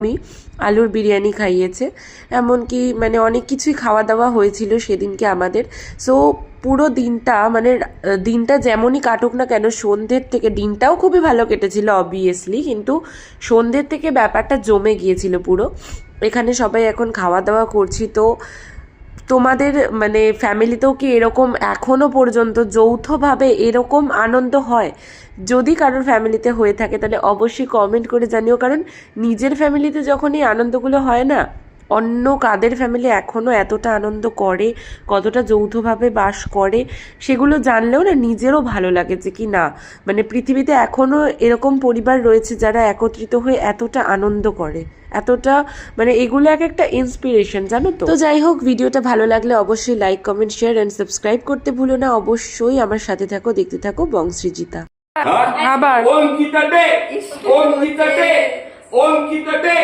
আমি আলুর বিরিয়ানি খাইয়েছে। এমনকি মানে অনেক কিছুই খাওয়া দাওয়া হয়েছিল সেদিনকে আমাদের। সো পুরো দিনটা মানে দিনটা যেমনই কাটুক না কেন, সন্ধ্যের থেকে দিনটাও খুবই ভালো কেটেছিল অবভিয়াসলি কিন্তু সন্ধ্যের থেকে ব্যাপারটা জমে গিয়েছিল পুরো। এখানে সবাই এখন খাওয়া দাওয়া করছি, তো তোমাদের মানে ফ্যামিলিতেও কি এরকম এখনও পর্যন্ত যৌথভাবে এরকম আনন্দ হয়? যদি কারোর ফ্যামিলিতে হয়ে থাকে, তাহলে অবশ্যই কমেন্ট করে জানিও। কারণ নিজের ফ্যামিলিতে যখনই আনন্দগুলো হয় না অন্য কাদের ফ্যামিলি এখনও এতটা আনন্দ করে কতটা যৌথভাবে বাস করে সেগুলো জানলেও না নিজেরও ভালো লাগে যে কি না মানে পৃথিবীতে এখনও এরকম পরিবার রয়েছে যারা একত্রিত হয়ে এতটা আনন্দ করে এতটা মানে এগুলো এক একটা ইন্সপিরেশন জানো তো? তো যাই হোক ভিডিওটা ভালো লাগলে অবশ্যই like comment share and subscribe করতে ভুলো না। অবশ্যই আমার সাথে থাকো দেখতে থাকো বংশ্রীজিতা আবার। অঙ্কিতা ডে অঙ্কিতা ডে অঙ্কিতা ডে